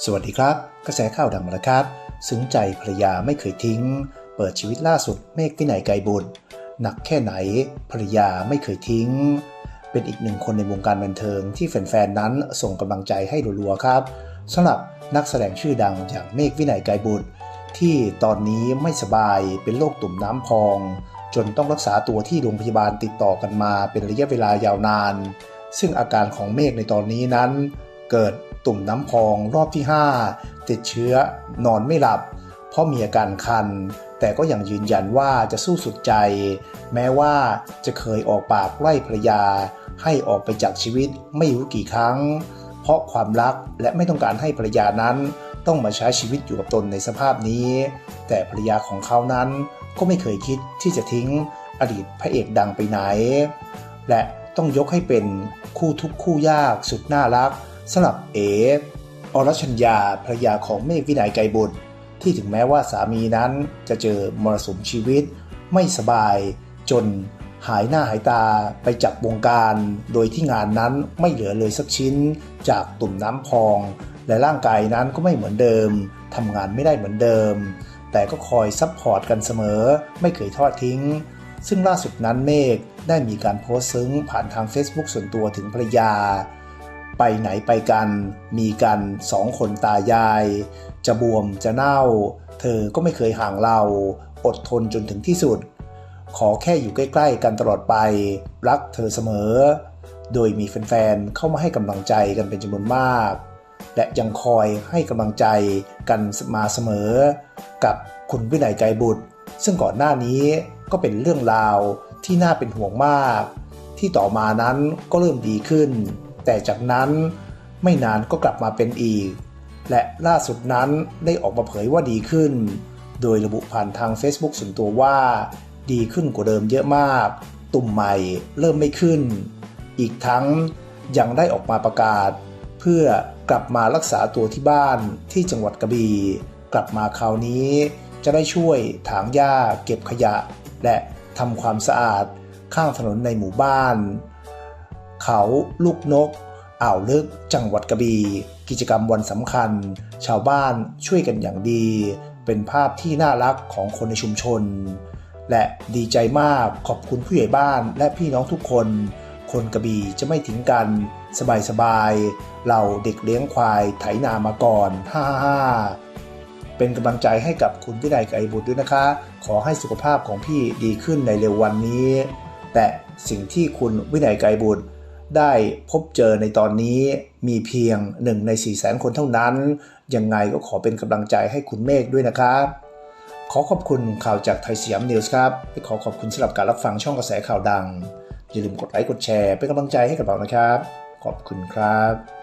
สวัสดีครับ กระแสข่าวดังมาแล้วครับ ซึ้งใจภรรยาไม่เคยทิ้ง เปิดชีวิตล่าสุดเมฆวินัยไกรบุตรหนักแค่ไหนภรรยาไม่เคยทิ้ง เป็นอีกหนึ่งคนในวงการบันเทิงที่แฟนๆนั้นส่งกำลังใจให้รัวๆครับสำหรับนักแสดงชื่อดังอย่างเมฆวินัยไกรบุตร ที่ตอนนี้ไม่สบายเป็นโรคตุ่มน้ำพอง จนต้องรักษาตัวที่โรงพยาบาลติดต่อกันมาเป็นระยะเวลายาวนาน ซึ่งอาการของเมฆในตอนนี้นั้นเกิด ตุ่มน้ำพองรอบที่ 5 ติดเชื้อนอนไม่หลับ เพราะมีอาการคัน แต่ก็ยังยืนยันว่าจะสู้สุดใจ แม้ว่าจะเคยออกปากไล่ภรรยา ให้ออกไปจากชีวิตไม่รู้กี่ครั้ง เพราะความรักและไม่ต้องการให้ภรรยานั้นต้องมาใช้ชีวิตอยู่กับตนในสภาพนี้ แต่ภรรยาของเขานั้นก็ไม่เคยคิดที่จะทิ้งอดีตพระเอกดังไปไหน และต้องยกให้เป็นคู่ทุกคู่ยากสุดน่ารัก สำหรับเออรชัญญาภรรยาของเมฆวินัยไกรบุตร ที่ถึงแม้ว่าสามีนั้นจะเจอมรสุมชีวิต ไม่สบาย จนหายหน้าหายตาไปจากวงการ โดยที่งานนั้นไม่เหลือเลยสักชิ้น จากตุ่มน้ำพอง และร่างกายนั้นก็ไม่เหมือนเดิมทำงานไม่ได้เหมือนเดิม แต่ก็คอยซัพพอร์ตกันเสมอ ไม่เคยทอดทิ้ง ซึ่งล่าสุดนั้นเมฆได้มีการโพสต์ซึ้งผ่านทาง Facebook ส่วนตัวถึงภรรยา ไปไหนไปกัน มีกันสองคนตายาย จะบวมจะเน่า เธอก็ไม่เคยห่างเรา อดทนจนถึงที่สุด ขอแค่อยู่ใกล้ ๆ กันตลอดไป รักเธอเสมอ โดยมีแฟนๆเข้ามาให้กำลังใจกันเป็นจำนวนมาก และยังคอยให้กำลังใจกันมาเสมอ กับคุณวินัยไกรบุตร ซึ่งก่อนหน้านี้ก็เป็นเรื่องราวที่น่าเป็นห่วงมาก ที่ต่อมานั้นก็เริ่มดีขึ้น แต่จากนั้นไม่นานก็กลับมาเป็นอีก และล่าสุดนั้นได้ออกมาเผยว่าดีขึ้น โดยระบุผ่านทาง Facebook ส่วนตัวว่า ดีขึ้นกว่าเดิมเยอะมาก ตุ่มใหม่เริ่มไม่ขึ้น อีกทั้งยังได้ออกมาประกาศ เพื่อกลับมารักษาตัวที่บ้านที่จังหวัดกระบี่กลับมาคราวนี้จะได้ช่วยถางหญ้าเก็บขยะ และทำความสะอาดข้างถนนในหมู่บ้าน เขาลูกนก อ่าวลึก จังหวัดกระบี่กิจกรรมวันสำคัญ ชาวบ้านช่วยกันอย่างดี เป็นภาพที่น่ารักของคนในชุมชน และดีใจมากขอบคุณผู้ใหญ่บ้านและพี่น้องทุกคน คนกระบี่จะไม่ทิ้งกัน สบายๆเราเด็กเลี้ยงควายไถนามาก่อนฮ่าฮ่าเป็นกำลังใจให้กับคุณวินัยไกรบุตรด้วยนะคะ ขอให้สุขภาพของพี่ดีขึ้นในเร็ววันนี้ แต่สิ่งที่คุณวินัยไกรบุตร ได้พบเจอในตอนนี้มีเพียงหนึ่งใน4 0 0 0 0คนเท่านั้น ยังไงก็ขอเป็นกำลังใจให้คุณเมฆด้วยนะครับ ขอขอบคุณข่าวจากไทยสยามนิวส์ครับและขอขอบคุณสำหรับการรับฟังช่องกระแสข่าวดัง อย่าลืมกดไลค์กดแชร์เป็นกำลังใจให้กับเรานะครับ ขอบคุณครับ